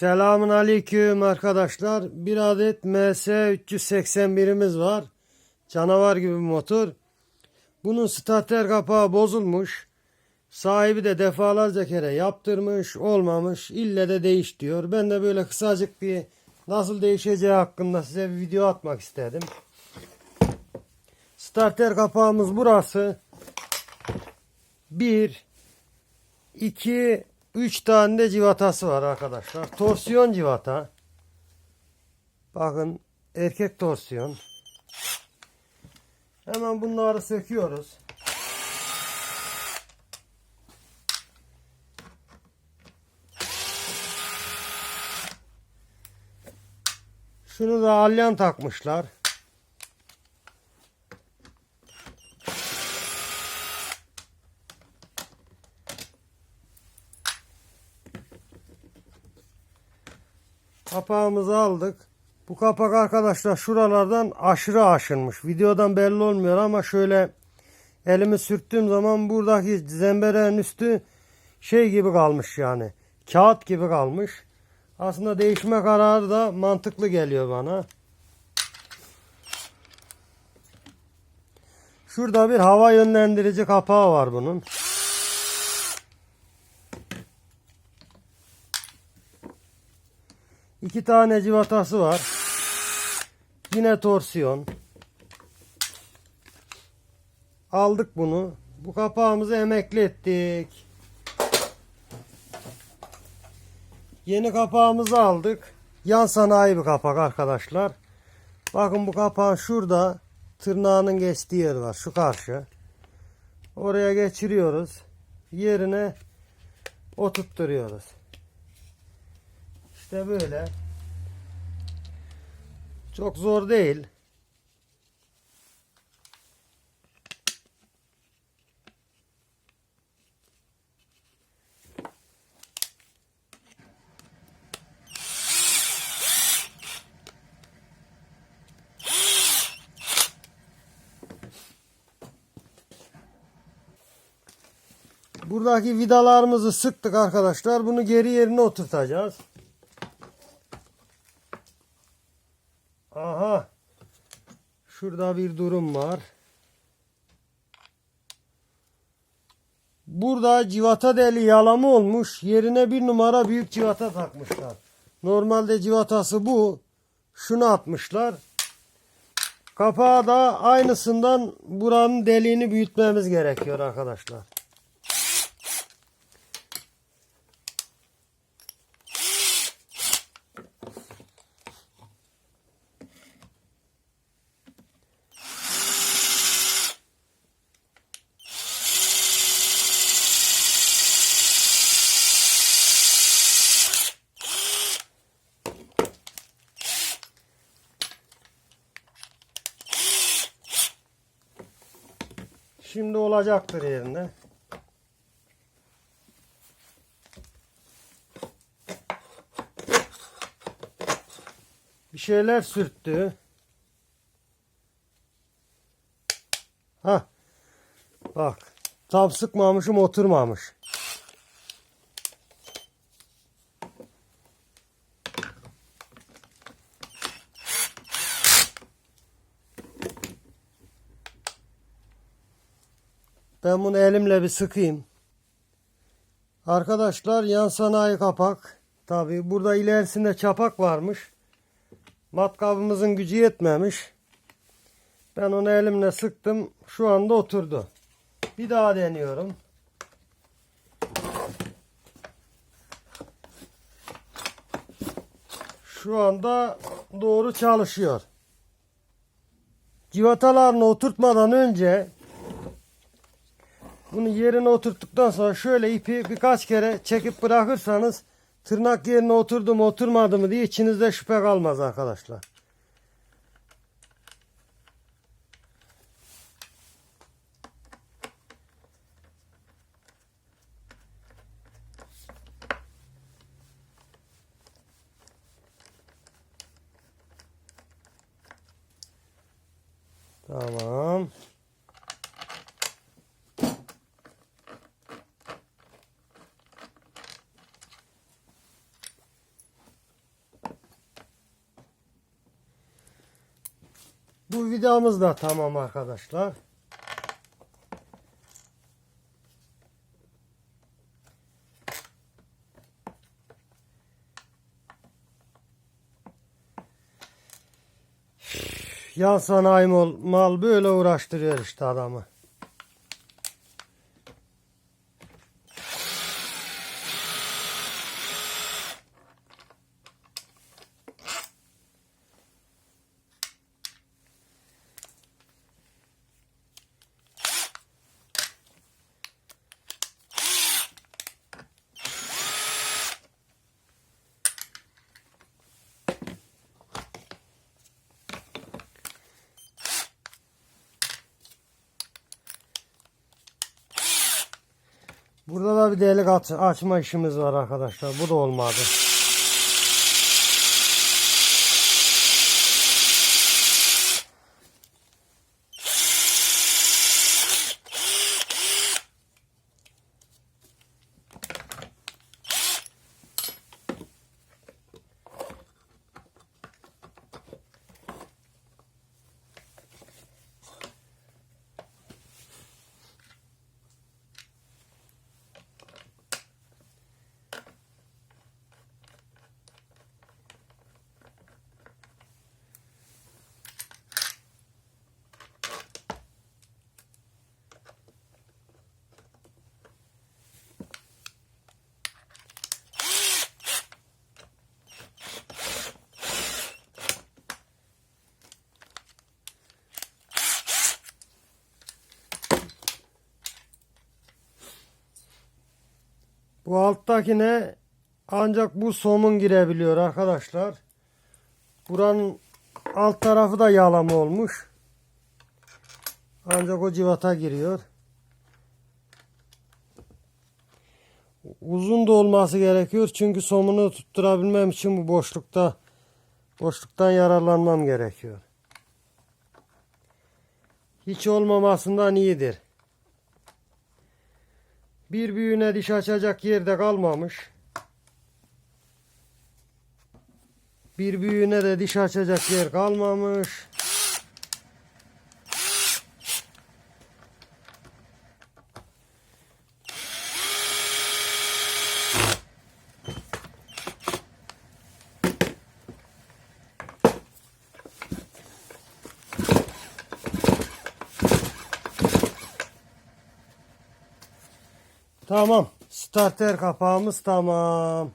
Selamun aleyküm arkadaşlar. Bir adet MS 381'imiz var. Canavar gibi bir motor. Bunun starter kapağı bozulmuş. Sahibi de defalarca kere yaptırmış, olmamış. İlle de değiş diyor. Ben de böyle kısacık bir nasıl değişeceği hakkında size bir video atmak istedim. Starter kapağımız burası. 1 2 3 tane de civatası var arkadaşlar. Torsiyon civata. Bakın erkek torsiyon. Hemen bunları söküyoruz. Şunu da alyan takmışlar. Kapağımızı aldık. Bu kapak arkadaşlar şuralardan aşırı aşınmış. Videodan belli olmuyor ama şöyle elimi sürttüğüm zaman buradaki zembereğin üstü şey gibi kalmış yani. Kağıt gibi kalmış. Aslında değişme kararı da mantıklı geliyor bana. Şurada bir hava yönlendirici kapağı var bunun. İki tane civatası var. Yine torsiyon. Aldık bunu. Bu kapağımızı emekli ettik. Yeni kapağımızı aldık. Yan sanayi bir kapak arkadaşlar. Bakın bu kapağın şurada tırnağının geçtiği yer var. Şu karşı. Oraya geçiriyoruz. Yerine oturtturuyoruz. İşte böyle. Çok zor değil. Buradaki vidalarımızı sıktık arkadaşlar. Bunu geri yerine oturtacağız. Aha. Şurada bir durum var. Burada civata deli yalama olmuş. Yerine bir numara büyük civata takmışlar. Normalde civatası bu. Şunu atmışlar. Kapağı da aynısından buranın deliğini büyütmemiz gerekiyor arkadaşlar. Şimdi olacaktır yerine. Bir şeyler sürttü. Ha. Bak. Tam sıkmamışım oturmamış. Ben bunu elimle bir sıkayım. Arkadaşlar yan sanayi kapak. Tabi burada ilerisinde çapak varmış. Matkabımızın gücü yetmemiş. Ben onu elimle sıktım. Şu anda oturdu. Bir daha deniyorum. Şu anda doğru çalışıyor. Civatalarını oturtmadan önce bunu yerine oturttuktan sonra şöyle ipi birkaç kere çekip bırakırsanız tırnak yerine oturdu mu oturmadı mı diye içinizde şüphe kalmaz arkadaşlar. Tamam. Bu vidamız da tamam arkadaşlar. Yan sanayi mal, mal böyle uğraştırıyor işte adamı. Burada da bir delik aç- açma işimiz var arkadaşlar. Bu da olmadı. Bu alttakine ancak bu somun girebiliyor arkadaşlar. Buranın alt tarafı da yağlama olmuş. Ancak o civata giriyor. Uzun da olması gerekiyor çünkü somunu tutturabilmem için bu boşlukta boşluktan yararlanmam gerekiyor. Hiç olmamasından iyidir. Bir büyüğüne diş açacak yerde kalmamış. Bir büyüğüne de diş açacak yer kalmamış. Tamam. Starter kapağımız tamam.